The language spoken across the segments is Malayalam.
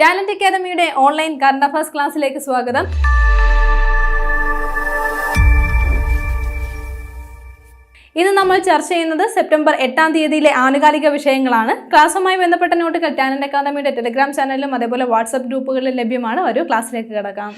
ടാലന്റ് അക്കാദമിയുടെ ഓൺലൈൻ കറണ്ട് അഫയേഴ്സ് ക്ലാസ്സിലേക്ക് സ്വാഗതം. ഇന്ന് നമ്മൾ ചർച്ച ചെയ്യുന്നത് സെപ്റ്റംബർ എട്ടാം തീയതിയിലെ ആനുകാലിക വിഷയങ്ങളാണ്. ക്ലാസ്സുമായി ബന്ധപ്പെട്ട നോട്ടുകൾ ടാലന്റ് അക്കാദമിയുടെ ടെലിഗ്രാം ചാനലിലും അതേപോലെ വാട്സപ്പ് ഗ്രൂപ്പുകളിലും ലഭ്യമാണ്. ഒരു ക്ലാസ്സിലേക്ക് കിടക്കാം.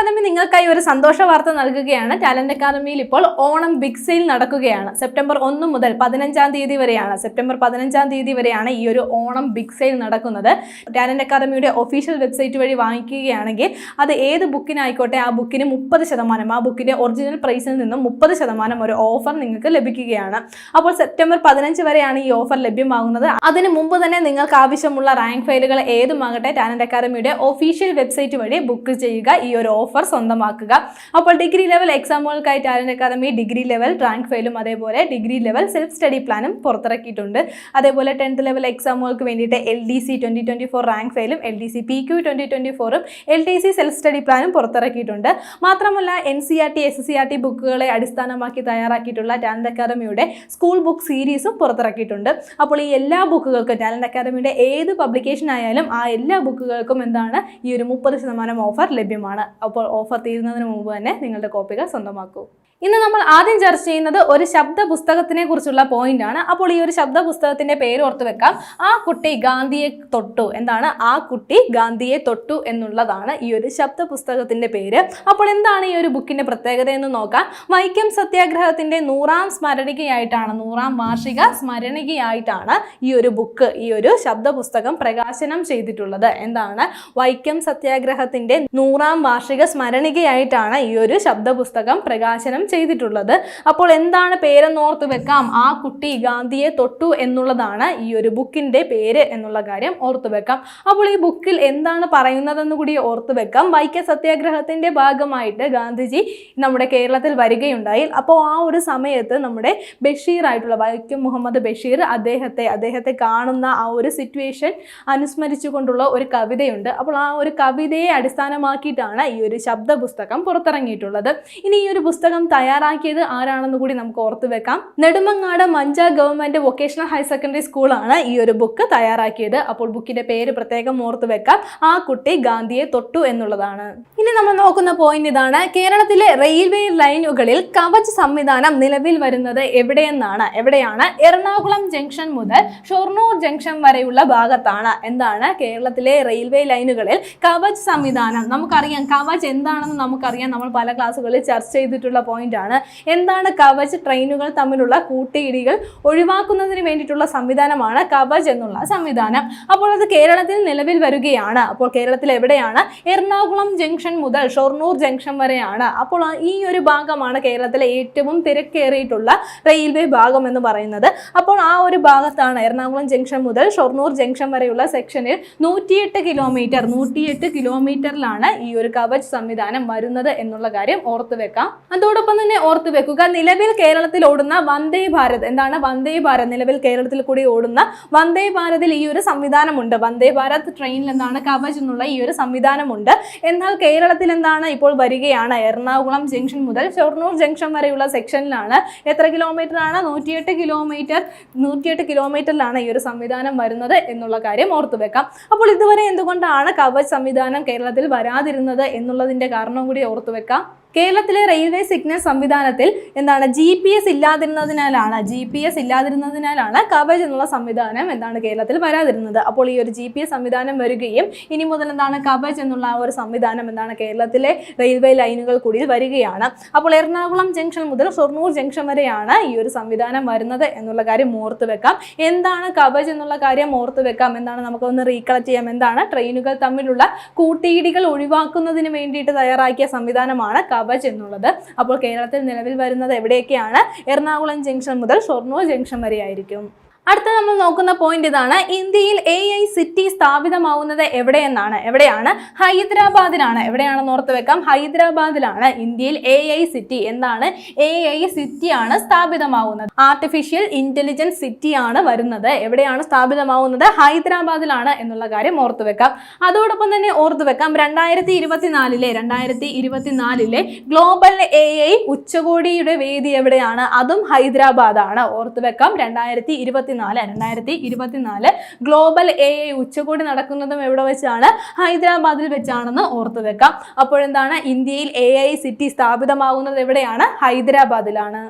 അക്കാദമി നിങ്ങൾക്കായി ഒരു സന്തോഷ വാർത്ത നൽകുകയാണ്. ടാലന്റ് അക്കാദമിയിൽ ഇപ്പോൾ ഓണം ബിഗ് സെയിൽ നടക്കുകയാണ്. സെപ്റ്റംബർ ഒന്ന് മുതൽ പതിനഞ്ചാം തീയതി വരെയാണ്. സെപ്റ്റംബർ പതിനഞ്ചാം തീയതി വരെയാണ് ഈ ഒരു ഓണം ബിഗ് സെയിൽ നടക്കുന്നത്. ടാലന്റ് അക്കാദമിയുടെ ഒഫീഷ്യൽ വെബ്സൈറ്റ് വഴി വാങ്ങിക്കുകയാണെങ്കിൽ അത് ഏത് ബുക്കിനായിക്കോട്ടെ ആ ബുക്കിന് മുപ്പത് ശതമാനം ആ ബുക്കിന്റെ ഒറിജിനൽ പ്രൈസിൽ നിന്നും മുപ്പത് ശതമാനം ഒരു ഓഫർ നിങ്ങൾക്ക് ലഭിക്കുകയാണ്. അപ്പോൾ സെപ്റ്റംബർ പതിനഞ്ച് വരെയാണ് ഈ ഓഫർ ലഭ്യമാകുന്നത്. അതിന് മുമ്പ് തന്നെ നിങ്ങൾക്ക് ആവശ്യമുള്ള റാങ്ക് ഫയലുകൾ ഏതുമാകട്ടെ ടാലന്റ് അക്കാദമിയുടെ ഒഫീഷ്യൽ വെബ്സൈറ്റ് വഴി ബുക്ക് ചെയ്യുക. ഈ ഒരു ഓഫർ സ്വന്തമാക്കുക. അപ്പോൾ degree level എക്സാമുകൾക്കായി talent academy degree level rank ഫൈലും അതേപോലെ ഡിഗ്രി ലെവൽ സെൽഫ് സ്റ്റഡി പ്ലാനും പുറത്തിറക്കിയിട്ടുണ്ട്. അതേപോലെ ടെൻത്ത് ലെവൽ എക്സാമുകൾക്ക് വേണ്ടിയിട്ട് L D C twenty twenty four rank ഫൈലും L D C P Q twenty twenty ഫോറും L D C self study പ്ലാനും പുറത്തിറക്കിയിട്ടുണ്ട്. മാത്രമല്ല N C R T S C R T ബുക്കുകളെ അടിസ്ഥാനമാക്കി തയ്യാറാക്കിയിട്ടുള്ള ടാലന്റ് അക്കാദമിയുടെ സ്കൂൾ ബുക്ക് സീരീസും പുറത്തിറക്കിയിട്ടുണ്ട്. അപ്പോൾ ഈ എല്ലാ ബുക്കുകൾക്കും ടാലന്റ് അക്കാദമിയുടെ ഏത് പബ്ലിക്കേഷൻ ആയാലും ആ എല്ലാ ബുക്കുകൾക്കും എന്താണ്? ഈ ഒരു മുപ്പത് ശതമാനം ഓഫർ ലഭ്യമാണ്. അപ്പോൾ ഓഫർ തീരുന്നതിന് മുമ്പ് തന്നെ നിങ്ങളുടെ കോപ്പികൾ സ്വന്തമാക്കൂ. ഇന്ന് നമ്മൾ ആദ്യം ചർച്ച ചെയ്യുന്നത് ഒരു ശബ്ദ പുസ്തകത്തിനെ കുറിച്ചുള്ള പോയിന്റ് ആണ്. അപ്പോൾ ഈ ഒരു ശബ്ദ പുസ്തകത്തിന്റെ പേര് ഓർത്ത് വെക്കാം. ആ കുട്ടി ഗാന്ധിയെ തൊട്ടു. എന്താണ്? ആ കുട്ടി ഗാന്ധിയെ തൊട്ടു എന്നുള്ളതാണ് ഈ ഒരു ശബ്ദ പുസ്തകത്തിന്റെ പേര്. അപ്പോൾ എന്താണ് ഈ ഒരു ബുക്കിന്റെ പ്രത്യേകത എന്ന് നോക്കാം. വൈക്കം സത്യാഗ്രഹത്തിന്റെ നൂറാം സ്മരണികയായിട്ടാണ് നൂറാം വാർഷിക സ്മരണികയായിട്ടാണ് ഈ ഒരു ബുക്ക് ഈ ഒരു ശബ്ദ പുസ്തകം പ്രകാശനം ചെയ്തിട്ടുള്ളത്. എന്താണ്? വൈക്കം സത്യാഗ്രഹത്തിന്റെ നൂറാം വാർഷിക സ്മരണികയായിട്ടാണ് ഈ ഒരു ശബ്ദ പുസ്തകം പ്രകാശനം ചെയ്തിട്ടുള്ളത്. അപ്പോൾ എന്താണ് പേരെന്ന് ഓർത്ത് വെക്കാം. ആ കുട്ടി ഗാന്ധിയെ തൊട്ടു എന്നുള്ളതാണ് ഈ ഒരു ബുക്കിന്റെ പേര് എന്നുള്ള കാര്യം ഓർത്ത് വെക്കാം. അപ്പോൾ ഈ ബുക്കിൽ എന്താണ് പറയുന്നതെന്ന് കൂടി ഓർത്ത് വെക്കാം. വൈക്കം സത്യാഗ്രഹത്തിന്റെ ഭാഗമായിട്ട് ഗാന്ധിജി നമ്മുടെ കേരളത്തിൽ വരികയുണ്ടായി. അപ്പോൾ ആ ഒരു സമയത്ത് നമ്മുടെ ബഷീർ ആയിട്ടുള്ള വൈക്കം മുഹമ്മദ് ബഷീർ അദ്ദേഹത്തെ അദ്ദേഹത്തെ കാണുന്ന ആ ഒരു സിറ്റുവേഷൻ അനുസ്മരിച്ചുകൊണ്ടുള്ള ഒരു കവിതയുണ്ട്. അപ്പോൾ ആ ഒരു കവിതയെ അടിസ്ഥാനമാക്കിയിട്ടാണ് ഈ ഒരു ശബ്ദ പുസ്തകം പുറത്തിറങ്ങിയിട്ടുള്ളത്. ഇനി ഈ ഒരു പുസ്തകം തയ്യാറാക്കിയത് ആരാണെന്ന് കൂടി നമുക്ക് ഓർത്ത് വെക്കാം. Nedumangad Mancha government vocational higher secondary സ്കൂളാണ് ഈ ഒരു ബുക്ക് തയ്യാറാക്കിയത്. അപ്പോൾ ബുക്കിന്റെ പേര് പ്രത്യേകം ഓർത്ത് വെക്കാം. ആ കുട്ടി ഗാന്ധിയെ തൊട്ടു എന്നുള്ളതാണ്. ഇനി നമ്മൾ നോക്കുന്ന പോയിന്റ് ഇതാണ്. കേരളത്തിലെ റെയിൽവേ ലൈനുകളിൽ കവച് സംവിധാനം നിലവിൽ വരുന്നത് എവിടെയെന്നാണ്? എവിടെയാണ്? എറണാകുളം ജംഗ്ഷൻ മുതൽ ഷൊർണൂർ ജംഗ്ഷൻ വരെയുള്ള ഭാഗത്താണ്. എന്താണ്? കേരളത്തിലെ റെയിൽവേ ലൈനുകളിൽ കവച് സംവിധാനം. നമുക്കറിയാം കവച് എന്താണെന്ന് നമുക്കറിയാം. നമ്മൾ പല ക്ലാസ്സുകളിൽ ചർച്ച ചെയ്തിട്ടുള്ള പോയിന്റ് ആണ്. എന്താണ് കവച് ട്രെയിനുകൾ തമ്മിലുള്ള കൂട്ടിയിടികൾ ഒഴിവാക്കുന്നതിന് വേണ്ടിയിട്ടുള്ള സംവിധാനമാണ് കവച് എന്നുള്ള സംവിധാനം. അപ്പോൾ അത് കേരളത്തിൽ നിലവിൽ വരികയാണ്. അപ്പോൾ കേരളത്തിൽ എവിടെയാണ്? എറണാകുളം ജംഗ്ഷൻ മുതൽ ഷൊർണൂർ ജംഗ്ഷൻ വരെയാണ്. അപ്പോൾ ഈ ഒരു ഭാഗമാണ് കേരളത്തിലെ ഏറ്റവും തിരക്കേറിയിട്ടുള്ള റെയിൽവേ ഭാഗം എന്ന് പറയുന്നത്. അപ്പോൾ ആ ഒരു ഭാഗത്താണ് എറണാകുളം ജംഗ്ഷൻ മുതൽ ഷൊർണൂർ ജംഗ്ഷൻ വരെയുള്ള സെക്ഷനിൽ നൂറ്റിയെട്ട് കിലോമീറ്റർ നൂറ്റിയെട്ട് കിലോമീറ്ററിലാണ് ഈ ഒരു കവച് സംവിധാനം വരുന്നത് എന്നുള്ള കാര്യം ഓർത്തു വെക്കാം. അതോടൊപ്പം തന്നെ ഓർത്ത് വെക്കുക. നിലവിൽ കേരളത്തിൽ ഓടുന്ന വന്ദേ ഭാരത്. എന്താണ് വന്ദേ ഭാരത്? നിലവിൽ കേരളത്തിൽ കൂടി ഓടുന്ന വന്ദേ ഭാരതിൽ ഈ ഒരു സംവിധാനമുണ്ട്. വന്ദേ ഭാരത് ട്രെയിനിൽ എന്താണ് കവച് എന്നുള്ള ഈ ഒരു സംവിധാനമുണ്ട്. എന്നാൽ കേരളത്തിൽ എന്താണ് ഇപ്പോൾ വരികയാണ്? എറണാകുളം ജംഗ്ഷൻ മുതൽ ഷൊർണൂർ ജംഗ്ഷൻ വരെയുള്ള സെക്ഷനിലാണ് എത്ര കിലോമീറ്റർ ആണ്? നൂറ്റിയെട്ട് കിലോമീറ്റർ നൂറ്റിയെട്ട് കിലോമീറ്ററിലാണ് ഈ ഒരു സംവിധാനം വരുന്നത് എന്നുള്ള കാര്യം ഓർത്തു വെക്കാം. അപ്പോൾ ഇതുവരെ എന്തുകൊണ്ടാണ് കവച് സംവിധാനം കേരളത്തിൽ വരാതിരുന്നത് എന്നുള്ളതിന്റെ കാരണം കൂടി ഓർത്തു വെക്കാം. കേരളത്തിലെ റെയിൽവേ സിഗ്നൽ സംവിധാനത്തിൽ എന്താണ് ജി പി എസ് ഇല്ലാതിരുന്നതിനാലാണ് ജി പി എസ് ഇല്ലാതിരുന്നതിനാലാണ് കവച് എന്നുള്ള സംവിധാനം എന്താണ് കേരളത്തിൽ വരാതിരുന്നത്. അപ്പോൾ ഈ ഒരു ജി പി എസ് സംവിധാനം വരികയും ഇനി മുതൽ എന്താണ് കവച് എന്നുള്ള ആ ഒരു സംവിധാനം എന്താണ് കേരളത്തിലെ റെയിൽവേ ലൈനുകൾ കൂടി വരികയാണ്. അപ്പോൾ എറണാകുളം ജംഗ്ഷൻ മുതൽ ഷൊർണൂർ ജംഗ്ഷൻ വരെയാണ് ഈ ഒരു സംവിധാനം വരുന്നത് എന്നുള്ള കാര്യം ഓർത്ത് വെക്കാം. എന്താണ് കവച് എന്നുള്ള കാര്യം ഓർത്ത് വെക്കാം. എന്താണ് നമുക്കൊന്ന് റീകളക്ട് ചെയ്യാം. എന്താണ് ട്രെയിനുകൾ തമ്മിലുള്ള കൂട്ടിയിടികൾ ഒഴിവാക്കുന്നതിന് വേണ്ടിയിട്ട് തയ്യാറാക്കിയ സംവിധാനമാണ് എന്നുള്ളത്. അപ്പോൾ കേരളത്തിൽ നിലവിൽ വരുന്നത് എവിടെയൊക്കെയാണ്? എറണാകുളം ജംഗ്ഷൻ മുതൽ ഷൊർണൂർ ജംഗ്ഷൻ വരെ ആയിരിക്കും അടുത്ത നമ്മൾ നോക്കുന്ന പോയിന്റ് ഇതാണ്. ഇന്ത്യയിൽ എ ഐ സിറ്റി സ്ഥാപിതമാവുന്നത് എവിടെയെന്നാണ്? എവിടെയാണ്? ഹൈദരാബാദിലാണ്. എവിടെയാണെന്ന് ഓർത്ത് വെക്കാം. ഹൈദരാബാദിലാണ് ഇന്ത്യയിൽ എ ഐ സിറ്റി എന്താണ്? എ ഐ സിറ്റി ആണ് സ്ഥാപിതമാവുന്നത്. ആർട്ടിഫിഷ്യൽ ഇന്റലിജൻസ് സിറ്റി ആണ് വരുന്നത്. എവിടെയാണ് സ്ഥാപിതമാവുന്നത്? ഹൈദരാബാദിലാണ് എന്നുള്ള കാര്യം ഓർത്ത് വെക്കാം. അതോടൊപ്പം തന്നെ ഓർത്ത് വെക്കാം. രണ്ടായിരത്തി ഇരുപത്തിനാലിലെ രണ്ടായിരത്തി ഇരുപത്തിനാലിലെ ഗ്ലോബൽ എ ഐ ഉച്ചകോടിയുടെ വേദി എവിടെയാണ്? അതും ഹൈദരാബാദാണ്. ഓർത്ത് വെക്കാം. രണ്ടായിരത്തി ഇരുപത്തിനാല് രണ്ടായിരത്തി ഇരുപത്തിനാല് ഗ്ലോബൽ എ ഐ ഉച്ചകോടി നടക്കുന്നതും എവിടെ വെച്ചാണ്? ഹൈദരാബാദിൽ വെച്ചാണെന്ന് ഓർത്തു വെക്കാം. അപ്പോഴെന്താണ്? ഇന്ത്യയിൽ എ ഐ സിറ്റി സ്ഥാപിതമാകുന്നത് എവിടെയാണ്? ഹൈദരാബാദിലാണ്.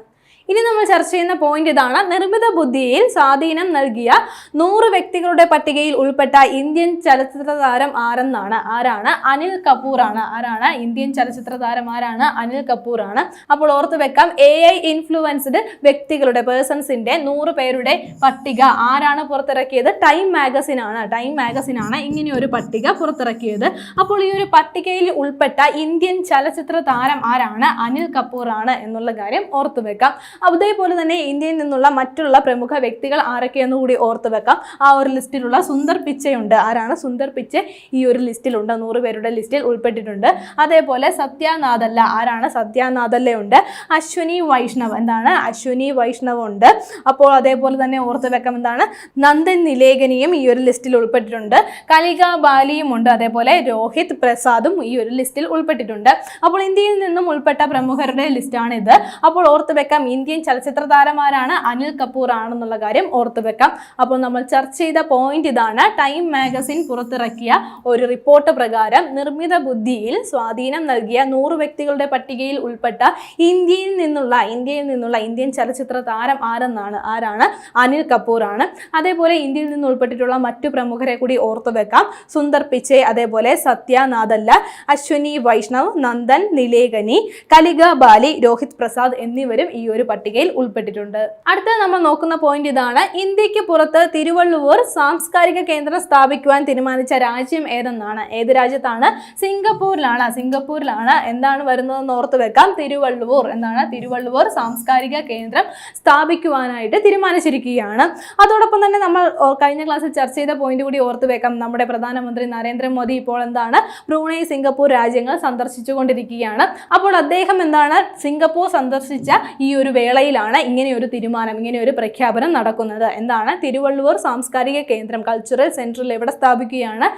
ഇനി നമ്മൾ ചർച്ച ചെയ്യുന്ന പോയിന്റ് ഇതാണ്. നിർമ്മിത ബുദ്ധിയിൽ സ്വാധീനം നൽകിയ നൂറ് വ്യക്തികളുടെ പട്ടികയിൽ ഉൾപ്പെട്ട ഇന്ത്യൻ ചലച്ചിത്ര താരം ആരെന്നാണ്? ആരാണ്? അനിൽ കപൂർ ആണ് ആരാണ്? ഇന്ത്യൻ ചലച്ചിത്ര താരം ആരാണ്? അനിൽ കപൂർ ആണ് അപ്പോൾ ഓർത്ത് വെക്കാം എ ഐ ഇൻഫ്ലുവൻസ്ഡ് വ്യക്തികളുടെ പേഴ്സൺസിന്റെ നൂറ് പേരുടെ പട്ടിക. ആരാണ് പുറത്തിറക്കിയത്? ടൈം മാഗസിൻ ആണ്. ടൈം മാഗസിൻ ആണ് ഇങ്ങനെ ഒരു പട്ടിക പുറത്തിറക്കിയത്. അപ്പോൾ ഈ ഒരു പട്ടികയിൽ ഉൾപ്പെട്ട ഇന്ത്യൻ ചലച്ചിത്ര താരം ആരാണ്? അനിൽ കപൂർ ആണ് എന്നുള്ള കാര്യം ഓർത്തു വെക്കാം. അതേപോലെ തന്നെ ഇന്ത്യയിൽ നിന്നുള്ള മറ്റുള്ള പ്രമുഖ വ്യക്തികൾ ആരൊക്കെയെന്ന് കൂടി ഓർത്ത് വെക്കാം. ആ ഒരു ലിസ്റ്റിലുള്ള സുന്ദർ പിച്ചയുണ്ട്. ആരാണ്? സുന്ദർ പിച്ചെ ഈ ഒരു ലിസ്റ്റിലുണ്ട്. നൂറ് പേരുടെ ലിസ്റ്റിൽ ഉൾപ്പെട്ടിട്ടുണ്ട്. അതേപോലെ സത്യാനാഥല്ല. ആരാണ്? സത്യാനാഥല്ല ഉണ്ട് അശ്വിനി വൈഷ്ണവ്. എന്താണ്? അശ്വിനി വൈഷ്ണവ് ഉണ്ട്. അപ്പോൾ അതേപോലെ തന്നെ ഓർത്ത് വെക്കാം. എന്താണ്? നന്ദൻ നിലേഖനിയും ഈ ഒരു ലിസ്റ്റിൽ ഉൾപ്പെട്ടിട്ടുണ്ട്. കലിക ബാലിയും ഉണ്ട്. അതേപോലെ രോഹിത് പ്രസാദും ഈ ഒരു ലിസ്റ്റിൽ ഉൾപ്പെട്ടിട്ടുണ്ട്. അപ്പോൾ ഇന്ത്യയിൽ നിന്നും ഉൾപ്പെട്ട പ്രമുഖരുടെ ലിസ്റ്റാണ് ഇത് അപ്പോൾ ഓർത്ത് വെക്കാം. ഇന്ത്യൻ ചലച്ചിത്ര താരമാരാണ് അനിൽ കപൂർ ആണെന്നുള്ള കാര്യം ഓർത്തു വെക്കാം. അപ്പോൾ നമ്മൾ ചർച്ച ചെയ്ത പോയിന്റ് ഇതാണ്. ടൈം മാഗസിൻ പുറത്തിറക്കിയ ഒരു റിപ്പോർട്ട് പ്രകാരം നിർമ്മിത ബുദ്ധിയിൽ സ്വാധീനം നൽകിയ നൂറ് വ്യക്തികളുടെ പട്ടികയിൽ ഉൾപ്പെട്ട ഇന്ത്യയിൽ നിന്നുള്ള ഇന്ത്യയിൽ നിന്നുള്ള ഇന്ത്യൻ ചലച്ചിത്ര താരം ആരെന്നാണ്? ആരാണ്? അനിൽ കപൂർ ആണ്. അതേപോലെ ഇന്ത്യയിൽ നിന്ന് ഉൾപ്പെട്ടിട്ടുള്ള മറ്റു പ്രമുഖരെ കൂടി ഓർത്തു വെക്കാം. സുന്ദർ പിച്ചെ അതേപോലെ സത്യ നാദല്ല അശ്വനി വൈഷ്ണവ് നന്ദൻ നിലേഖനി കലിക ബാലി രോഹിത് പ്രസാദ് എന്നിവരും ഈ ഒരു പട്ടികയിൽ ഉൾപ്പെട്ടിട്ടുണ്ട്. അടുത്ത നമ്മൾ നോക്കുന്ന പോയിന്റ് ഇതാണ്. ഇന്ത്യയ്ക്ക് പുറത്ത് തിരുവള്ളുവർ സാംസ്കാരിക കേന്ദ്രം സ്ഥാപിക്കുവാൻ തീരുമാനിച്ച രാജ്യം ഏതെന്നാണ്? ഏത് രാജ്യത്താണ്? സിംഗപ്പൂരിലാണ്. സിംഗപ്പൂരിലാണ്. എന്താണ് വരുന്നതെന്ന് ഓർത്ത് വെക്കാം. തിരുവള്ളുവൂർ എന്താണ് തിരുവള്ളുവൂർ സാംസ്കാരിക കേന്ദ്രം സ്ഥാപിക്കുവാനായിട്ട് തീരുമാനിച്ചിരിക്കുകയാണ്. അതോടൊപ്പം തന്നെ നമ്മൾ കഴിഞ്ഞ ക്ലാസ്സിൽ ചർച്ച ചെയ്ത പോയിന്റ് കൂടി ഓർത്ത് വെക്കാം. നമ്മുടെ പ്രധാനമന്ത്രി നരേന്ദ്രമോദി ഇപ്പോൾ എന്താണ്? ബ്രൂണൈ സിംഗപ്പൂർ രാജ്യങ്ങൾ സന്ദർശിച്ചുകൊണ്ടിരിക്കുകയാണ്. അപ്പോൾ അദ്ദേഹം എന്താണ്? സിംഗപ്പൂർ സന്ദർശിച്ച ഈ ഒരു വേളയിലാണ് ഇങ്ങനെയൊരു തീരുമാനം ഇങ്ങനെ ഒരു പ്രഖ്യാപനം നടക്കുന്നത്. എന്താണ്? തിരുവള്ളുവർ സാംസ്കാരിക കേന്ദ്രം കൾച്ചറൽ സെന്ററിൽ എവിടെ സ്ഥാപിക്കുകയാണ്?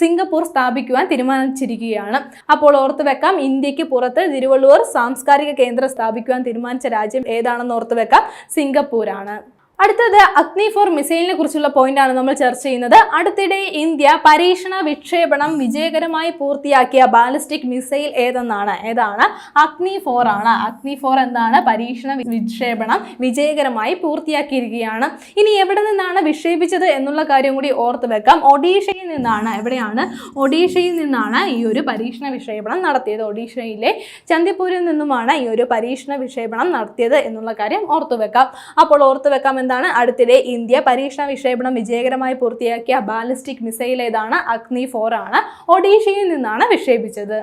സിംഗപ്പൂർ സ്ഥാപിക്കുവാൻ തീരുമാനിച്ചിരിക്കുകയാണ്. അപ്പോൾ ഓർത്ത് വെക്കാം ഇന്ത്യയ്ക്ക് പുറത്ത് തിരുവള്ളുവർ സാംസ്കാരിക കേന്ദ്രം സ്ഥാപിക്കുവാൻ തീരുമാനിച്ച രാജ്യം ഏതാണെന്ന് ഓർത്ത് വെക്കാം? സിംഗപ്പൂരാണ്. അടുത്തത് അഗ്നി ഫോർ മിസൈലിനെ കുറിച്ചുള്ള പോയിന്റ് ആണ് നമ്മൾ ചർച്ച ചെയ്യുന്നത്. അടുത്തിടെ ഇന്ത്യ പരീക്ഷണ വിക്ഷേപണം വിജയകരമായി പൂർത്തിയാക്കിയ ബാലിസ്റ്റിക് മിസൈൽ ഏതെന്നാണ്? ഏതാണ്? അഗ്നി ഫോർ ആണ്. അഗ്നി ഫോർ എന്താണ്? പരീക്ഷണ വിക്ഷേപണം വിജയകരമായി പൂർത്തിയാക്കിയിരിക്കുകയാണ്. ഇനി എവിടെ നിന്നാണ് വിക്ഷേപിച്ചത് എന്നുള്ള കാര്യം കൂടി ഓർത്ത് വെക്കാം. ഒഡീഷയിൽ നിന്നാണ്. എവിടെയാണ്? ഒഡീഷയിൽ നിന്നാണ് ഈ ഒരു പരീക്ഷണ വിക്ഷേപണം നടത്തിയത്. ഒഡീഷയിലെ ചന്ദിപ്പൂരിൽ നിന്നുമാണ് ഈ ഒരു പരീക്ഷണ വിക്ഷേപണം നടത്തിയത് എന്നുള്ള കാര്യം ഓർത്തു വെക്കാം. അപ്പോൾ ഓർത്തു വെക്കാം എന്താണ്? അടുത്തിടെ ഇന്ത്യ പരീക്ഷണ വിക്ഷേപണം വിജയകരമായി പൂർത്തിയാക്കിയ ബാലിസ്റ്റിക് മിസൈൽ ഏതാണ്? അഗ്നി ഫോർ ആണ്. ഒഡീഷയിൽ നിന്നാണ് വിക്ഷേപിച്ചത്.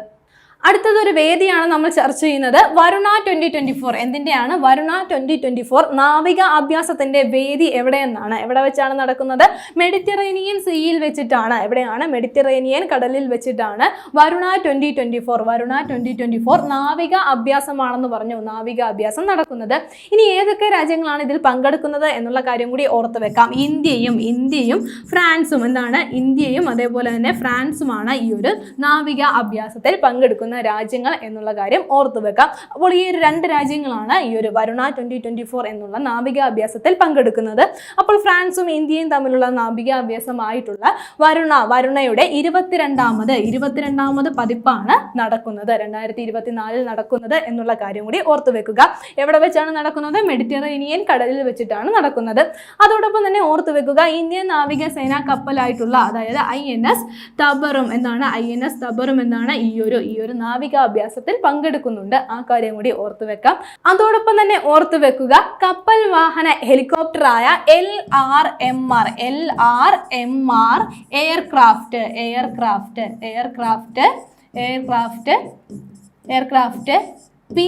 അടുത്തതൊരു വേദിയാണ് നമ്മൾ ചർച്ച ചെയ്യുന്നത്. വരുണ ട്വന്റി ട്വന്റി ഫോർ എന്തിന്റെയാണ് വരുണ ട്വന്റി ട്വന്റി ഫോർ നാവിക അഭ്യാസത്തിന്റെ വേദി എവിടെയെന്നാണ്. എവിടെ വെച്ചാണ് നടക്കുന്നത്? മെഡിറ്ററേനിയൻ സീയിൽ വെച്ചിട്ടാണ്. എവിടെയാണ്? മെഡിറ്ററേനിയൻ കടലിൽ വെച്ചിട്ടാണ് Varuna twenty twenty four Varuna twenty twenty four നാവിക അഭ്യാസമാണെന്ന് പറഞ്ഞു നാവിക അഭ്യാസം നടക്കുന്നത്. ഇനി ഏതൊക്കെ രാജ്യങ്ങളാണ് ഇതിൽ പങ്കെടുക്കുന്നത് എന്നുള്ള കാര്യം കൂടി ഓർത്ത് വെക്കാം. ഇന്ത്യയും ഇന്ത്യയും ഫ്രാൻസും. എന്താണ്? ഇന്ത്യയും അതേപോലെ തന്നെ ഫ്രാൻസുമാണ് ഈ ഒരു നാവിക അഭ്യാസത്തിൽ പങ്കെടുക്കുന്ന രാജ്യങ്ങൾ എന്നുള്ള കാര്യം ഓർത്തു വെക്കാം. അപ്പോൾ ഈ ഒരു രണ്ട് രാജ്യങ്ങളാണ് ഈ ഒരു വരുണ ട്വന്റി ട്വന്റി ഫോർ എന്നുള്ള നാവികാഭ്യാസത്തിൽ പങ്കെടുക്കുന്നത്. അപ്പോൾ ഫ്രാൻസും ഇന്ത്യയും തമ്മിലുള്ള നാവിക അഭ്യാസമായിട്ടുള്ള വരുണ വരുണയുടെ ഇരുപത്തിരണ്ടാമത് ഇരുപത്തിരണ്ടാമത് പതിപ്പാണ് നടക്കുന്നത്. രണ്ടായിരത്തി ഇരുപത്തിനാലിൽ നടക്കുന്നത് എന്നുള്ള കാര്യം കൂടി ഓർത്തു വെക്കുക. എവിടെ വെച്ചാണ് നടക്കുന്നത്? മെഡിറ്ററേനിയൻ കടലിൽ വെച്ചിട്ടാണ് നടക്കുന്നത്. അതോടൊപ്പം തന്നെ ഓർത്തു വെക്കുക ഇന്ത്യൻ നാവിക സേനാ കപ്പലായിട്ടുള്ള അതായത് ഐ എൻ എസ് തബറും എന്താണ് ഐ എൻ എസ് തബറും എന്നാണ് ഈ ഒരു ഈ ഒരു നാവിക അഭ്യാസത്തിൽ പങ്കെടുക്കുന്നുണ്ട്. ആ കാര്യം കൂടി ഓർത്തു വെക്കാം. അതോടൊപ്പം തന്നെ ഓർത്തു വെക്കുക കപ്പൽ വാഹന ഹെലികോപ്റ്ററായ L R M R L R M R aircraft aircraft aircraft aircraft aircraft P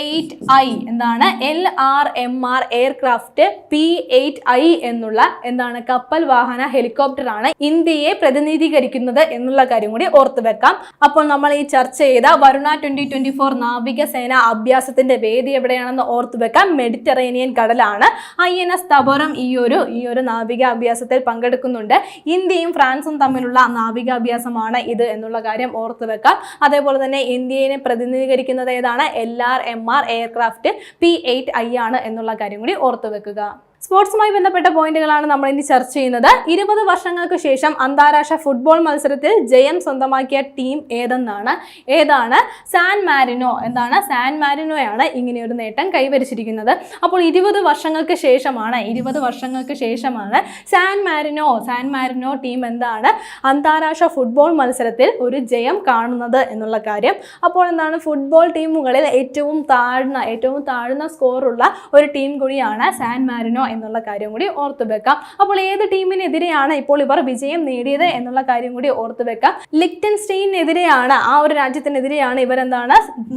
eight I എന്താണ്? L R M R aircraft P eight I എന്നുള്ള എന്താണ്? കപ്പൽ വാഹന ഹെലികോപ്റ്റർ ആണ് ഇന്ത്യയെ പ്രതിനിധീകരിക്കുന്നത് എന്നുള്ള കാര്യം കൂടി ഓർത്തു വെക്കാം. അപ്പോൾ നമ്മൾ ഈ ചർച്ച ചെയ്ത വരുണ ട്വന്റി ട്വന്റി ഫോർ നാവികസേന അഭ്യാസത്തിന്റെ വേദി എവിടെയാണെന്ന് ഓർത്തു വെക്കാം. മെഡിറ്ററേനിയൻ കടലാണ്. ഐ എൻ എസ് തബോറം ഈ ഒരു ഈ ഒരു നാവിക അഭ്യാസത്തിൽ പങ്കെടുക്കുന്നുണ്ട്. ഇന്ത്യയും ഫ്രാൻസും തമ്മിലുള്ള നാവികാഭ്യാസമാണ് ഇത് എന്നുള്ള കാര്യം ഓർത്തു വെക്കാം. അതേപോലെ തന്നെ ഇന്ത്യയെ പ്രതിനിധീകരിക്കുന്നത് ഏതാണ്? L R M R aircraft P eight I ആണ് എന്നുള്ള കാര്യം കൂടി ഓർത്തു വെക്കുക. സ്പോർട്സുമായി ബന്ധപ്പെട്ട പോയിന്റുകളാണ് നമ്മൾ ഇനി ചർച്ച ചെയ്യുന്നത്. ഇരുപത് വർഷങ്ങൾക്ക് ശേഷം അന്താരാഷ്ട്ര ഫുട്ബോൾ മത്സരത്തിൽ ജയം സ്വന്തമാക്കിയ ടീം ഏതെന്നാണ്? ഏതാണ്? സാൻ മാരിനോ എന്താണ് സാൻ മാരിനോയാണ് ഇങ്ങനെയൊരു നേട്ടം കൈവരിച്ചിരിക്കുന്നത്. അപ്പോൾ ഇരുപത് വർഷങ്ങൾക്ക് ശേഷമാണ് ഇരുപത് വർഷങ്ങൾക്ക് ശേഷമാണ് San Marino San Marino team എന്താണ്? അന്താരാഷ്ട്ര ഫുട്ബോൾ മത്സരത്തിൽ ഒരു ജയം കാണുന്നത് എന്നുള്ള കാര്യം. അപ്പോൾ എന്താണ്? ഫുട്ബോൾ ടീമുകളിൽ ഏറ്റവും താഴ്ന്ന ഏറ്റവും താഴ്ന്ന സ്കോറുള്ള ഒരു ടീം കൂടിയാണ് സാൻ മാരിനോ എന്നുള്ള കാര്യം കൂടി ഓർത്തു വെക്കാം. അപ്പോൾ ഏത് ടീമിനെതിരെയാണ് ഇപ്പോൾ ഇവർ വിജയം നേടിയത് എന്നുള്ള കാര്യം കൂടി ഓർത്തു വെക്കാം. ലിക്റ്റൻസ്റ്റെയിനെതിരെയാണ് ആ ഒരു രാജ്യത്തിനെതിരെയാണ് ഇവർ എന്താണ്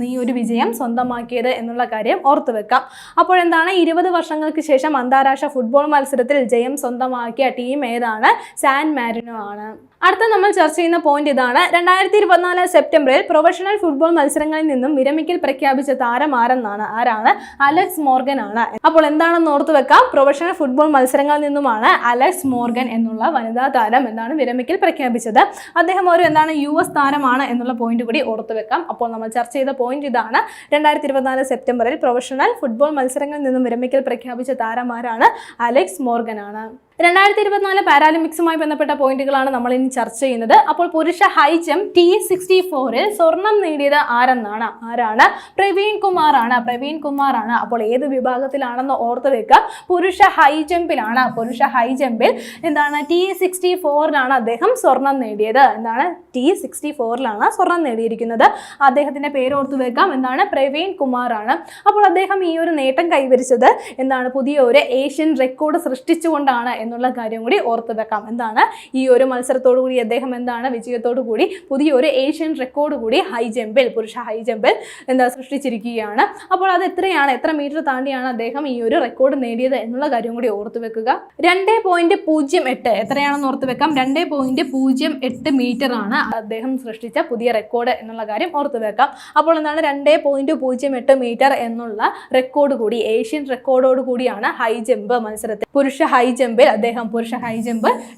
ഈ ഒരു വിജയം സ്വന്തമാക്കിയത് എന്നുള്ള കാര്യം ഓർത്തു വെക്കാം. അപ്പോൾ എന്താണ് ഇരുപത് വർഷങ്ങൾക്ക് ശേഷം അന്താരാഷ്ട്ര ഫുട്ബോൾ മത്സരത്തിൽ ജയം സ്വന്തമാക്കിയ ടീം ഏതാണ്? സാൻ മാരിനോ ആണ്. അടുത്ത നമ്മൾ ചർച്ച ചെയ്യുന്ന പോയിന്റ് ഇതാണ്. രണ്ടായിരത്തി ഇരുപത്തിനാല് സെപ്റ്റംബറിൽ പ്രൊഫഷണൽ ഫുട്ബോൾ മത്സരങ്ങളിൽ നിന്നും വിരമിക്കൽ പ്രഖ്യാപിച്ച താരം ആരെന്നാണ്? ആരാണ്? അലക്സ് മോർഗൻ ആണ്. അപ്പോൾ എന്താണെന്ന് ഓർത്തു വെക്കാം. പ്രൊഫഷണൽ ഫുട്ബോൾ മത്സരങ്ങളിൽ നിന്നുമാണ് അലക്സ് മോർഗൻ എന്നുള്ള വനിതാ താരം എന്താണ് വിരമിക്കൽ പ്രഖ്യാപിച്ചത്. അദ്ദേഹം ഒരു എന്താണ് യു എസ് താരമാണ് എന്നുള്ള പോയിന്റ് കൂടി ഓർത്തു വെക്കാം. അപ്പോൾ നമ്മൾ ചർച്ച ചെയ്ത പോയിന്റ് ഇതാണ്. രണ്ടായിരത്തി ഇരുപത്തിനാല് സെപ്റ്റംബറിൽ പ്രൊഫഷണൽ ഫുട്ബോൾ മത്സരങ്ങളിൽ നിന്നും വിരമിക്കൽ പ്രഖ്യാപിച്ച താരം ആരാണ്? അലക്സ് മോർഗൻ ആണ്. രണ്ടായിരത്തി ഇരുപത്തിനാല് പാരാലിമ്പിക്സുമായി ബന്ധപ്പെട്ട പോയിന്റുകളാണ് നമ്മൾ ഇനി ചർച്ച ചെയ്യുന്നത്. അപ്പോൾ പുരുഷ ഹൈ ജംപ് ടി സിക്സ്റ്റി ഫോറിൽ സ്വർണം നേടിയത് ആരെന്നാണ്? ആരാണ്? പ്രവീൺ കുമാർ ആണ് പ്രവീൺ കുമാർ ആണ് അപ്പോൾ ഏത് വിഭാഗത്തിലാണെന്ന് ഓർത്ത് വെക്കുക. പുരുഷ ഹൈ ജമ്പിലാണ് പുരുഷ ഹൈ ജമ്പിൽ എന്താണ്? ടി സിക്സ്റ്റി ഫോറിലാണ് അദ്ദേഹം സ്വർണം നേടിയത്. എന്താണ്? ടി സിക്സ്റ്റി ഫോറിലാണ് സ്വർണം നേടിയിരിക്കുന്നത്. അദ്ദേഹത്തിന്റെ പേര് ഓർത്ത് വെക്കാം. എന്താണ്? പ്രവീൺ കുമാർ ആണ് അപ്പോൾ അദ്ദേഹം ഈ ഒരു നേട്ടം കൈവരിച്ചത് എന്താണ്? പുതിയ ഒരു ഏഷ്യൻ റെക്കോർഡ് സൃഷ്ടിച്ചുകൊണ്ടാണ് എന്നുള്ള കാര്യം കൂടി ഓർത്ത് വെക്കാം. എന്താണ്? ഈ ഒരു മത്സരത്തോടു കൂടി അദ്ദേഹം എന്താണ്? വിജയത്തോടു കൂടി പുതിയൊരു ഏഷ്യൻ റെക്കോർഡ് കൂടി ഹൈ ജമ്പിൽ പുരുഷ ഹൈ ജമ്പിൽ എന്താ സൃഷ്ടിച്ചിരിക്കുകയാണ്. അപ്പോൾ അത് എത്രയാണ്? എത്ര മീറ്റർ താണ്ടിയാണ് അദ്ദേഹം ഈ ഒരു റെക്കോർഡ് നേടിയത് എന്നുള്ള കാര്യം കൂടി ഓർത്ത് വെക്കുക. രണ്ട് പോയിന്റ് പൂജ്യം എട്ട് എത്രയാണെന്ന് ഓർത്ത് വെക്കാം. രണ്ട് പോയിന്റ് പൂജ്യം എട്ട് മീറ്റർ ആണ് അദ്ദേഹം സൃഷ്ടിച്ച പുതിയ റെക്കോർഡ് എന്നുള്ള കാര്യം ഓർത്ത് വെക്കാം. അപ്പോൾ എന്താണ്? രണ്ട് പോയിന്റ് പൂജ്യം എട്ട് മീറ്റർ എന്നുള്ള റെക്കോർഡ് കൂടി ഏഷ്യൻ റെക്കോർഡോട് കൂടിയാണ് ഹൈ ജമ്പ് മത്സരത്തിൽ. പുരുഷ ഹൈ ജമ്പിൽ അദ്ദേഹം പുരുഷ ഹൈ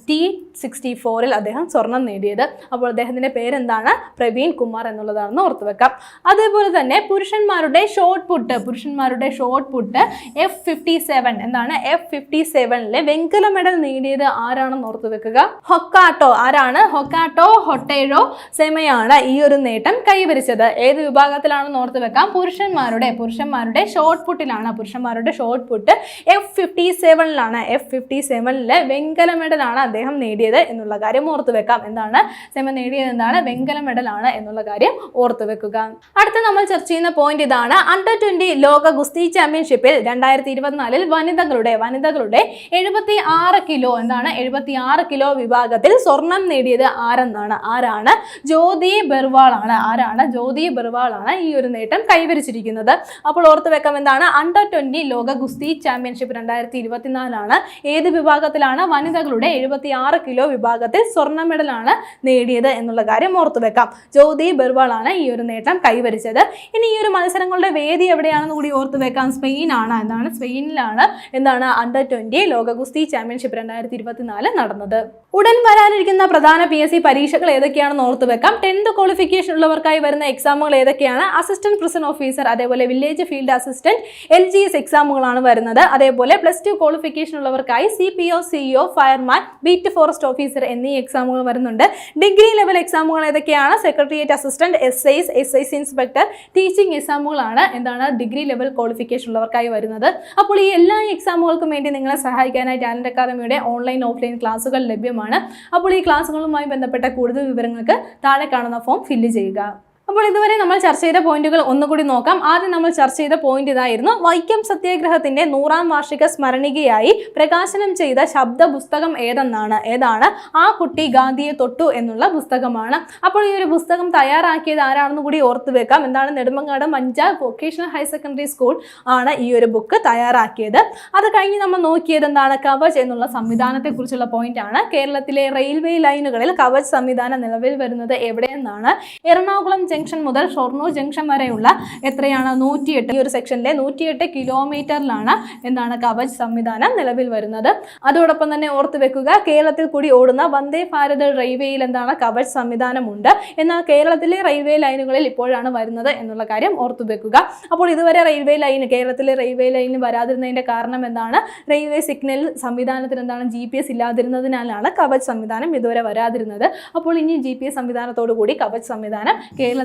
ടി സിക്സ്റ്റി ഫോറിൽ അദ്ദേഹം സ്വർണം നേടിയത്. അപ്പോൾ അദ്ദേഹത്തിന്റെ പേരെന്താണ്? പ്രവീൺ കുമാർ എന്നുള്ളതാണെന്ന് ഓർത്ത് വെക്കാം. അതേപോലെ തന്നെ പുരുഷന്മാരുടെ ഷോർട്ട് പുട്ട് പുരുഷന്മാരുടെ short put F fifty seven എന്താണ്? എഫ് ഫിഫ്റ്റി സെവനിലെ വെങ്കല മെഡൽ നേടിയത് ആരാണെന്ന് ഓർത്ത് വെക്കുക? ഹൊക്കാട്ടോ ആരാണ്? ഹൊക്കാട്ടോ ഹൊട്ടേഴോ സെമയാണ് ഈ ഒരു നേട്ടം കൈവരിച്ചത്. ഏത് വിഭാഗത്തിലാണെന്ന് ഓർത്ത് വെക്കാം? പുരുഷന്മാരുടെ പുരുഷന്മാരുടെ ഷോർട്ട് പുട്ടിലാണ് പുരുഷന്മാരുടെ ഷോർട്ട് പുട്ട് എഫ് ഫിഫ്റ്റി സെവനിലാണ് എഫ് ഫിഫ്റ്റി സെവനിലെ വെങ്കല മെഡലാണ് അദ്ദേഹം നേടിയത്. എന്നുള്ള കാര്യം ഓർത്തു വെക്കാം. എന്താണ്? സെമ നേടിയത് എന്താണ്? വെങ്കല മെഡലാണ് എന്നുള്ള കാര്യം ഓർത്തു വെക്കുക. അടുത്ത നമ്മൾ ചർച്ച ചെയ്യുന്ന പോയിന്റ് ഇതാണ്. അണ്ടർ ട്വന്റി ലോക ഗുസ്തി ചാമ്പ്യൻഷിപ്പിൽ രണ്ടായിരത്തി ഇരുപത്തിനാലിൽ വനിതകളുടെ വനിതകളുടെ എഴുപത്തി ആറ് കിലോ എന്താണ്? എഴുപത്തി ആറ് കിലോ വിഭാഗത്തിൽ സ്വർണം നേടിയത് ആരെന്നാണ്? ആരാണ്? ജ്യോതി ബെർവാൾ ആണ്. ആരാണ്? ജ്യോതി ബെർവാൾ ആണ് ഈ ഒരു നേട്ടം കൈവരിച്ചിരിക്കുന്നത്. അപ്പോൾ ഓർത്തു വെക്കാം എന്താണ്? അണ്ടർ ട്വന്റി ലോക ഗുസ്തി ചാമ്പ്യൻഷിപ്പ് രണ്ടായിരത്തി ഇരുപത്തിനാലാണ് ഏത് വിഭാഗത്തിലാണ്? വനിതകളുടെ എഴുപത്തി ആറ് കിലോ വിഭാഗത്തിൽ സ്വർണ മെഡലാണ് നേടിയത് എന്നുള്ള കാര്യം ഓർത്തു വെക്കാം. ജ്യോതി ബെർവാൾ ആണ് ഈ ഒരു നേട്ടം കൈവരിച്ചത്. ഇനി ഈ ഒരു മത്സരങ്ങളുടെ വേദി എവിടെയാണെന്ന് കൂടി ഓർത്തു വെക്കാം. സ്പെയിൻ ആണ് എന്താണ് സ്പെയിനിലാണ് എന്താണ് അണ്ടർ ട്വന്റി ലോക ഗുസ്തി ചാമ്പ്യൻഷിപ്പ് രണ്ടായിരത്തി ഇരുപത്തിനാല് നടന്നത്. ഉടൻ വരാനിരിക്കുന്ന പ്രധാന പി എസ് സി പരീക്ഷകൾ ഏതൊക്കെയാണെന്ന് ഓർത്തു വെക്കാം. ടെൻത്ത് ക്വാളിഫിക്കേഷൻ ഉള്ളവർക്കായി വരുന്ന എക്സാമുകൾ ഏതൊക്കെയാണ്? അസിസ്റ്റന്റ് പ്രിസൺ ഓഫീസർ അതേപോലെ village field assistant L G S എക്സാമുകളാണ് വരുന്നത്. അതേപോലെ plus two qualification ഉള്ളവർക്കായി C P O CEO fireman beat forest officer എന്നീ എക്സാമുകൾ വരുന്നുണ്ട്. ഡിഗ്രി ലെവൽ എക്സാമുകൾ ഏതൊക്കെയാണ്? Secretariat assistant excise excise inspector teaching എക്സാമുകളാണ് എന്താണ് ഡിഗ്രി ലെവൽ ക്വാളിഫിക്കേഷൻ ഉള്ളവർക്കായി വരുന്നത്. അപ്പോൾ ഈ എല്ലാ എക്സാമുകൾക്കും വേണ്ടി നിങ്ങളെ സഹായിക്കാനായി ടാലന്റ് അക്കാദമിയുടെ ഓൺലൈൻ ഓഫ്ലൈൻ ക്ലാസുകൾ ലഭ്യമാണ്. അപ്പോൾ ഈ ക്ലാസ്സുകളുമായി ബന്ധപ്പെട്ട കൂടുതൽ വിവരങ്ങൾക്ക് താഴെ കാണുന്ന ഫോം ഫില്ല് ചെയ്യുക. അപ്പോൾ ഇതുവരെ നമ്മൾ ചർച്ച ചെയ്ത പോയിന്റുകൾ ഒന്നുകൂടി നോക്കാം. ആദ്യം നമ്മൾ ചർച്ച ചെയ്ത പോയിന്റ് ഇതായിരുന്നു. വൈക്കം സത്യാഗ്രഹത്തിന്റെ നൂറാം വാർഷിക സ്മരണികയായി പ്രകാശനം ചെയ്ത ശബ്ദ പുസ്തകം ഏതെന്നാണ്? ഏതാണ്? ആ കുട്ടി ഗാന്ധിയെ തൊട്ടു എന്നുള്ള പുസ്തകമാണ്. അപ്പോൾ ഈ ഒരു പുസ്തകം തയ്യാറാക്കിയത് ആരാണെന്ന് കൂടി ഓർത്തു വെക്കാം. എന്താണ്? Nedumangad Manchal vocational higher secondary school ആണ് ഈ ഒരു ബുക്ക് തയ്യാറാക്കിയത്. അത് കഴിഞ്ഞ് നമ്മൾ നോക്കിയത് എന്താണ്? കവച് എന്നുള്ള സംവിധാനത്തെ കുറിച്ചുള്ള പോയിന്റ് ആണ് കേരളത്തിലെ റെയിൽവേ ലൈനുകളിൽ കവച് സംവിധാനം നിലവിൽ വരുന്നത് എവിടെയെന്നാണ്? എറണാകുളം ജംഗ്ഷൻ മുതൽ ഷൊർണൂർ ജംഗ്ഷൻ വരെയുള്ള എത്രയാണ്? നൂറ്റിയെട്ട്. ഈ ഒരു സെക്ഷനിലെ നൂറ്റിയെട്ട് കിലോമീറ്ററിലാണ് എന്താണ് കവച് സംവിധാനം നിലവിൽ വരുന്നത്. അതോടൊപ്പം തന്നെ ഓർത്തു വെക്കുക കേരളത്തിൽ കൂടി ഓടുന്ന വന്ദേ ഭാരത് റെയിൽവേയിൽ എന്താണ് കവച് സംവിധാനമുണ്ട്. എന്നാൽ കേരളത്തിലെ റെയിൽവേ ലൈനുകളിൽ ഇപ്പോഴാണ് വരുന്നത് എന്നുള്ള കാര്യം ഓർത്തു വെക്കുക. അപ്പോൾ ഇതുവരെ റെയിൽവേ ലൈൻ കേരളത്തിലെ റെയിൽവേ ലൈനിൽ വരാതിരുന്നതിന്റെ കാരണം എന്താണ്? റെയിൽവേ സിഗ്നൽ സംവിധാനത്തിന് എന്താണ് ജി പി എസ് ഇല്ലാതിരുന്നതിനാലാണ് കവച് സംവിധാനം ഇതുവരെ വരാതിരുന്നത്. അപ്പോൾ ഇനി ജി പി എസ് സംവിധാനത്തോടു കൂടി കവച് സംവിധാനം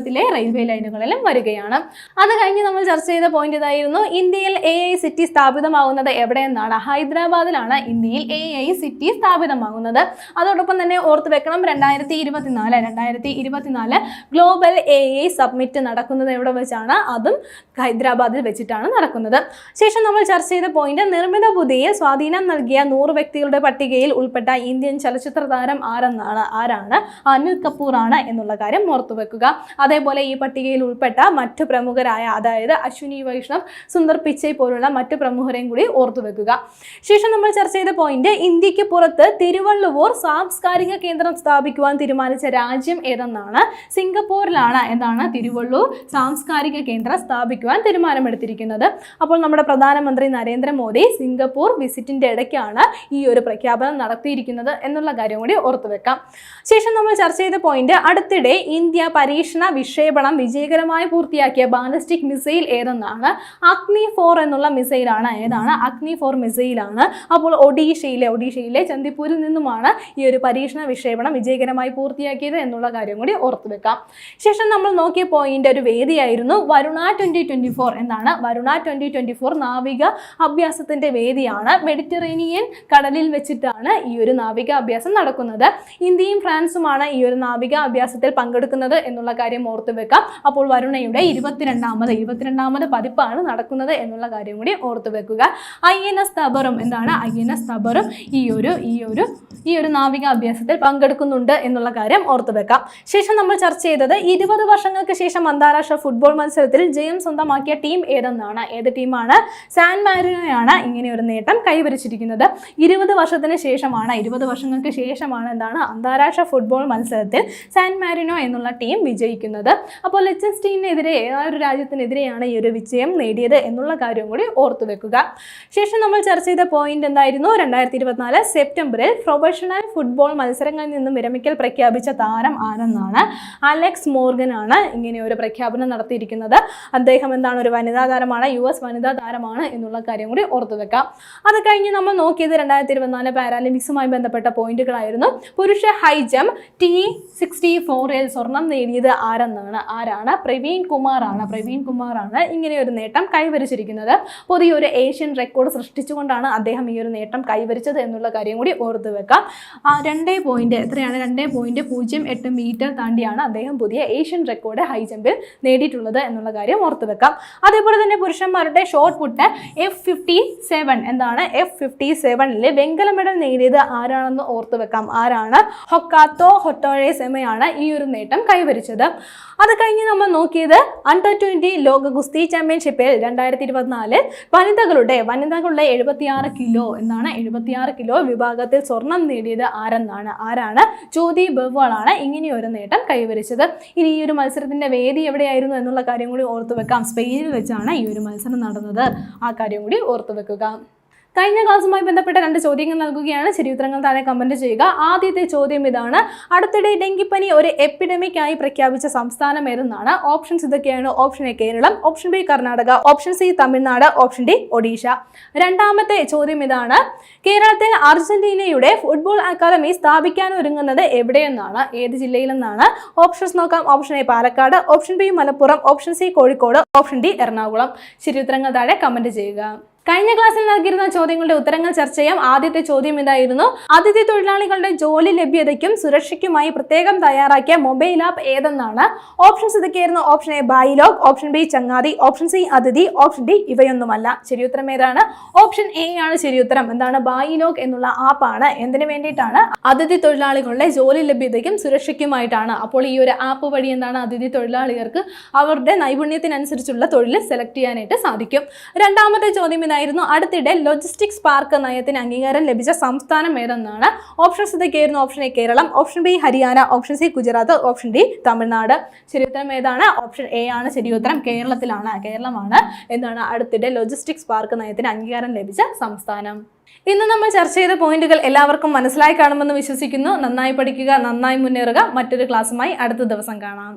കേരളത്തിലെ റെയിൽവേ ലൈനുകളിലും വരികയാണ്. അത് കഴിഞ്ഞ് നമ്മൾ ചർച്ച ചെയ്ത പോയിന്റ് ഇതായിരുന്നു ഇന്ത്യയിൽ എ ഐ സിറ്റി സ്ഥാപിതമാകുന്നത് എവിടെയെന്നാണ്. ഹൈദരാബാദിലാണ് ഇന്ത്യയിൽ എ ഐ സിറ്റി സ്ഥാപിതമാകുന്നത്. അതോടൊപ്പം തന്നെ ഓർത്ത് വെക്കണം രണ്ടായിരത്തി ഇരുപത്തിനാല് രണ്ടായിരത്തി ഇരുപത്തിനാല് ഗ്ലോബൽ എ ഐ സബ്മിറ്റ് നടക്കുന്നത് എവിടെ വെച്ചാണ്? അതും ഹൈദരാബാദിൽ വെച്ചിട്ടാണ് നടക്കുന്നത്. ശേഷം നമ്മൾ ചർച്ച ചെയ്ത പോയിന്റ് നിർമ്മിത ബുദ്ധിയെ സ്വാധീനം നൽകിയ നൂറ് വ്യക്തികളുടെ പട്ടികയിൽ ഉൾപ്പെട്ട ഇന്ത്യൻ ചലച്ചിത്ര താരം ആരെന്നാണ് ആരാണ്? അനിൽ കപൂർ ആണ് എന്നുള്ള കാര്യം ഓർത്തു വെക്കുക. അതേപോലെ ഈ പട്ടികയിൽ ഉൾപ്പെട്ട മറ്റു പ്രമുഖരായ അതായത് അശ്വിനി വൈഷ്ണവ് സുന്ദർ പിച്ചൈ പോലുള്ള മറ്റു പ്രമുഖരെയും കൂടി ഓർത്തു വെക്കുക. ശേഷം നമ്മൾ ചർച്ച ചെയ്ത പോയിന്റ് ഇന്ത്യയ്ക്ക് പുറത്ത് തിരുവള്ളുവൂർ സാംസ്കാരിക കേന്ദ്രം സ്ഥാപിക്കുവാൻ തീരുമാനിച്ച രാജ്യം ഏതെന്നാണ്? സിംഗപ്പൂരിലാണ്. എന്താണ്? തിരുവള്ളൂർ സാംസ്കാരിക കേന്ദ്രം സ്ഥാപിക്കുവാൻ തീരുമാനമെടുത്തിരിക്കുന്നത്. അപ്പോൾ നമ്മുടെ പ്രധാനമന്ത്രി നരേന്ദ്രമോദി സിംഗപ്പൂർ വിസിറ്റിന്റെ ഇടയ്ക്കാണ് ഈ ഒരു പ്രഖ്യാപനം നടത്തിയിരിക്കുന്നത് എന്നുള്ള കാര്യം കൂടി ഓർത്തു വെക്കാം. ശേഷം നമ്മൾ ചർച്ച ചെയ്ത പോയിന്റ് അടുത്തിടെ ഇന്ത്യ പരീക്ഷണ വിക്ഷേപണം വിജയകരമായി പൂർത്തിയാക്കിയ ബാലിസ്റ്റിക് മിസൈൽ ഏതെന്നാണ്? അഗ്നി ഫോർ എന്നുള്ള മിസൈലാണ് ഏതാണ്? അഗ്നി ഫോർ മിസൈലാണ്. അപ്പോൾ ഒഡീഷയിലെ ഒഡീഷയിലെ ചന്ദിപ്പൂരിൽ നിന്നുമാണ് ഈ ഒരു പരീക്ഷണ വിക്ഷേപണം വിജയകരമായി പൂർത്തിയാക്കിയത് എന്നുള്ള കാര്യം കൂടി ഓർത്തു വെക്കാം. ശേഷം നമ്മൾ നോക്കിയ പോയിന്റ് ഒരു വേദിയായിരുന്നു. വരുണ ട്വന്റി ട്വന്റി ഫോർ എന്താണ് വരുണ ട്വന്റി ട്വന്റി ഫോർ നാവിക അഭ്യാസത്തിന്റെ വേദിയാണ്. മെഡിറ്ററേനിയൻ കടലിൽ വെച്ചിട്ടാണ് ഈ ഒരു നാവിക അഭ്യാസം നടക്കുന്നത്. ഇന്ത്യയും ഫ്രാൻസുമാണ് ഈ ഒരു നാവിക അഭ്യാസത്തിൽ പങ്കെടുക്കുന്നത് എന്നുള്ള കാര്യം ഓർത്തു വെക്കാം. അപ്പോൾ വരുണയുടെ ഇരുപത്തിരണ്ടാമത് ഇരുപത്തിരണ്ടാമത് പതിപ്പാണ് നടക്കുന്നത് എന്നുള്ള കാര്യം കൂടി ഓർത്തു വെക്കുക. ഐ എൻ എസ് തബറും എന്താണ്? ഐ എൻ എസ് തബറും ഈ ഒരു ഈ ഒരു ഈ ഒരു നാവിക അഭ്യാസത്തിൽ പങ്കെടുക്കുന്നുണ്ട് എന്നുള്ള കാര്യം ഓർത്തു വെക്കാം. ശേഷം നമ്മൾ ചർച്ച ചെയ്തത് ഇരുപത് വർഷങ്ങൾക്ക് ശേഷം അന്താരാഷ്ട്ര ഫുട്ബോൾ മത്സരത്തിൽ ജയം സ്വന്തമാക്കിയ ടീം ഏതെന്നാണ്? ഏത് ടീമാണ്? സാൻ മാരിനോയാണ് ഇങ്ങനെ ഒരു നേട്ടം കൈവരിച്ചിരിക്കുന്നത്. ഇരുപത് വർഷത്തിന് ശേഷമാണ് ഇരുപത് വർഷങ്ങൾക്ക് ശേഷമാണ് എന്താണ് അന്താരാഷ്ട്ര ഫുട്ബോൾ മത്സരത്തിൽ സാൻ മാരിനോ എന്നുള്ള ടീം വിജയിക്കുന്നത്. അപ്പോൾ ലെച്ചൻസ്റ്റീനെതിരെ ആ ഒരു രാജ്യത്തിനെതിരെയാണ് ഈ ഒരു വിജയം നേടിയത് എന്നുള്ള കാര്യം കൂടി ഓർത്തു വെക്കുക. ശേഷം നമ്മൾ ചർച്ച ചെയ്ത പോയിന്റ് എന്തായിരുന്നു? രണ്ടായിരത്തി ഇരുപത്തിനാല് സെപ്റ്റംബറിൽ പ്രൊഫഷണൽ ഫുട്ബോൾ മത്സരങ്ങളിൽ നിന്നും വിരമിക്കൽ പ്രഖ്യാപിച്ച താരം ആരെന്നാണ്? അലക്സ് മോർഗൻ ആണ് ഇങ്ങനെ ഒരു പ്രഖ്യാപനം നടത്തിയിരിക്കുന്നത്. അദ്ദേഹം എന്താണ് ഒരു വനിതാ താരമാണ് യു എസ് വനിതാ താരമാണ് എന്നുള്ള കാര്യം കൂടി ഓർത്തു വെക്കാം. അത് കഴിഞ്ഞ് നമ്മൾ നോക്കിയത് രണ്ടായിരത്തി ഇരുപത്തിനാല് പാരാലിമ്പിക്സുമായി ബന്ധപ്പെട്ട പോയിന്റുകളായിരുന്നു. പുരുഷ ഹൈ ജംപ് ടി സിക്സ്റ്റി ഫോറിൽ സ്വർണം നേടിയത് ആരെന്നാണ്? ആരാണ്? പ്രവീൺ കുമാറാണ്. പ്രവീൺ കുമാറാണ് ഇങ്ങനെ ഒരു നേട്ടം കൈവരിച്ചിരിക്കുന്നത്. പുതിയൊരു ഏഷ്യൻ റെക്കോർഡ് സൃഷ്ടിച്ചുകൊണ്ടാണ് അദ്ദേഹം ഈ ഒരു നേട്ടം കൈവരിച്ചത് എന്നുള്ള കാര്യം കൂടി ഓർത്തു വെക്കാം. രണ്ടേ പോയിന്റ് എത്രയാണ്? രണ്ട് പോയിന്റ് പൂജ്യം എട്ട് മീറ്റർ താണ്ടിയാണ് അദ്ദേഹം പുതിയ ഏഷ്യൻ റെക്കോർഡ് ഹൈ ജമ്പിൽ നേടിയിട്ടുള്ളത് എന്നുള്ള കാര്യം ഓർത്തു വെക്കാം. അതേപോലെ തന്നെ പുരുഷന്മാരുടെ short put F fifty seven എന്താണ്? എഫ് ഫിഫ്റ്റി സെവനിലെ വെങ്കല മെഡൽ നേടിയത് ആരാണെന്ന് ഓർത്തു വെക്കാം. ആരാണ്? ഹൊക്കാത്തോ ഹൊട്ടോഴെ സെമയാണ് ഈ ഒരു നേട്ടം കൈവരിച്ചത്. അത് കഴിഞ്ഞ് നമ്മൾ നോക്കിയത് അണ്ടർ ട്വന്റി ലോക ഗുസ്തി ചാമ്പ്യൻഷിപ്പിൽ രണ്ടായിരത്തി ഇരുപത്തിനാല് വനിതകളുടെ വനിതകളുടെ എഴുപത്തിയാറ് കിലോ എന്നാണ് എഴുപത്തിയാറ് കിലോ വിഭാഗത്തിൽ സ്വർണം നേടിയത് ആരെന്നാണ്? ആരാണ്? ജ്യോതി ബെവ്വാളാണ് ഇങ്ങനെയൊരു നേട്ടം കൈവരിച്ചത്. ഇനി ഈ ഒരു മത്സരത്തിന്റെ വേദി എവിടെയായിരുന്നു എന്നുള്ള കാര്യം കൂടി ഓർത്തു വെക്കാം. സ്പെയിനിൽ വെച്ചാണ് ഈ ഒരു മത്സരം നടന്നത്. ആ കാര്യം കൂടി ഓർത്തു വെക്കുക. കഴിഞ്ഞ ക്ലാസ്സുമായി ബന്ധപ്പെട്ട രണ്ട് ചോദ്യങ്ങൾ നൽകുകയാണ്. ശരി ഉത്തരങ്ങൾ താഴെ കമന്റ് ചെയ്യുക. ആദ്യത്തെ ചോദ്യം ഇതാണ്. അടുത്തിടെ ഡെങ്കിപ്പനി ഒരു എപ്പിഡമിക് ആയി പ്രഖ്യാപിച്ച സംസ്ഥാനം ഏതെന്നാണ്? ഓപ്ഷൻസ് ഇതൊക്കെയാണ്. Option A Keralam option B Karnataka option C Tamil Nadu option D Odisha. രണ്ടാമത്തെ ചോദ്യം ഇതാണ്. കേരളത്തിൽ അർജന്റീനയുടെ ഫുട്ബോൾ അക്കാദമി സ്ഥാപിക്കാൻ ഒരുങ്ങുന്നത് എവിടെയെന്നാണ്? ഏത് ജില്ലയിലെന്നാണ്? ഓപ്ഷൻസ് നോക്കാം. Option A Palakkad option B Malappuram option C Kozhikode option D Ernakulam. ശരി ഉത്തരങ്ങൾ താഴെ കമന്റ് ചെയ്യുക. കഴിഞ്ഞ ക്ലാസ്സിൽ നൽകിയിരുന്ന ചോദ്യങ്ങളുടെ ഉത്തരങ്ങൾ ചർച്ച ചെയ്യാം. ആദ്യത്തെ ചോദ്യം ഇതായിരുന്നു. അതിഥി തൊഴിലാളികളുടെ ജോലി ലഭ്യതയ്ക്കും സുരക്ഷയ്ക്കുമായി പ്രത്യേകം തയ്യാറാക്കിയ മൊബൈൽ ആപ്പ് ഏതെന്നാണ്? ഓപ്ഷൻസ് ഇതൊക്കെയായിരുന്നു. Option A ബൈലോഗ് option B Changathi option C Athithi option D ഇവയൊന്നുമല്ല. ശരിയുത്തരം ഏതാണ്? ഓപ്ഷൻ എ ആണ് ശരിയുത്തരം എന്താണ്? ബൈലോഗ് എന്നുള്ള ആപ്പ് ആണ്. എന്തിനു വേണ്ടിയിട്ടാണ്? അതിഥി തൊഴിലാളികളുടെ ജോലി ലഭ്യതയ്ക്കും സുരക്ഷയ്ക്കുമായിട്ടാണ്. അപ്പോൾ ഈ ഒരു ആപ്പ് വഴി എന്താണ് അതിഥി തൊഴിലാളികൾക്ക് അവരുടെ നൈപുണ്യത്തിനനുസരിച്ചുള്ള തൊഴിൽ സെലക്ട് ചെയ്യാനായിട്ട് സാധിക്കും. രണ്ടാമത്തെ ചോദ്യം അടുത്തിടെ ലോജിസ്റ്റിക്സ് പാർക്ക് നയത്തിന് അംഗീകാരം ലഭിച്ച സംസ്ഥാനം ഏതെന്നാണ്? ഓപ്ഷൻസ് ഇതൊക്കെയായിരുന്നു option A Keralam option B Haryana option C Gujarat option D Tamil Nadu. ശരിയുത്തരം ഏതാണ്? ഓപ്ഷൻ എ ആണ്. ശരിയുത്തരം കേരളത്തിലാണ് കേരളമാണ് എന്താണ് അടുത്തിടെ ലോജിസ്റ്റിക്സ് പാർക്ക് നയത്തിന് അംഗീകാരം ലഭിച്ച സംസ്ഥാനം. ഇന്ന് നമ്മൾ ചർച്ച ചെയ്ത പോയിന്റുകൾ എല്ലാവർക്കും മനസ്സിലായി കാണുമെന്ന് വിശ്വസിക്കുന്നു. നന്നായി പഠിക്കുക നന്നായി മുന്നേറുക. മറ്റൊരു ക്ലാസ്സുമായി അടുത്ത ദിവസം കാണാം.